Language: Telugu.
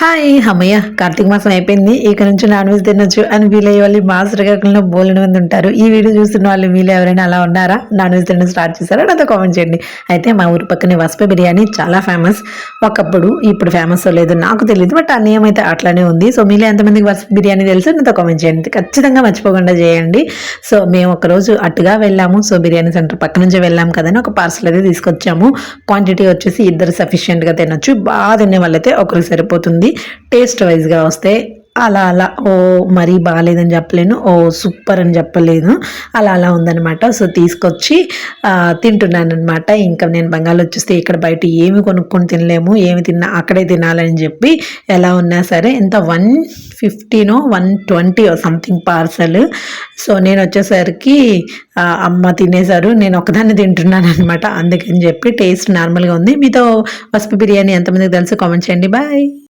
హాయ్ అమ్మయ్య కార్తీక మాసం అయిపోయింది. ఇక నుంచి నాన్ వెజ్ తినొచ్చు అని వీలయ్యే వాళ్ళు మా శ్రీకాకుళంలో బోలెడు మంది ఉంటారు. ఈ వీడియో చూస్తున్న వాళ్ళు వీళ్ళు ఎవరైనా అలా ఉన్నారా? నాన్ వెజ్ తినడం స్టార్ట్ చేశారా? నాతో కామెంట్ చేయండి. అయితే మా ఊరు పక్కనే వసప బిర్యానీ చాలా ఫేమస్. ఒకప్పుడు ఇప్పుడు ఫేమస్ లేదు నాకు తెలియదు బట్ ఆ నియమం అయితే అట్లానే ఉంది. సో మీలో ఎంతమందికి వసప బిర్యానీ తెలుసు? నాతో కామెంట్ చేయండి. ఖచ్చితంగా మర్చిపోకుండా చేయండి. సో మేము ఒకరోజు అటుగా వెళ్ళాము. సో బిర్యానీ సెంటర్ పక్క నుంచి వెళ్ళాము కదని ఒక పార్సల్ అయితే తీసుకొచ్చాము. క్వాంటిటీ వచ్చేసి ఇద్దరు సఫిషియెంట్గా తినొచ్చు. బాగా తినే వాళ్ళైతే ఒకరికి సరిపోతుంది. టేస్ట్ వైజ్గా వస్తే అలా అలా ఓ మరీ బాగాలేదని చెప్పలేను ఓ సూపర్ అని చెప్పలేను అలా అలా ఉందనమాట సో తీసుకొచ్చి తింటున్నాను అనమాట ఇంకా నేను బంగాళ వచ్చేస్తే ఇక్కడ బయట ఏమి కొనుక్కొని తినలేము ఏమి తిన్నా అక్కడే తినాలని చెప్పి ఎలా ఉన్నా సరే ఎంత one ఫిఫ్టీనో one twenty something parcel. So నేను వచ్చేసరికి అమ్మ తినేశారు నేను ఒకదాన్ని తింటున్నాను అనమాట అందుకని చెప్పి టేస్ట్ నార్మల్గా ఉంది. మీతో పసుపు బిర్యానీ ఎంతమందికి తెలుసు కామెంట్ చేయండి. బాయ్.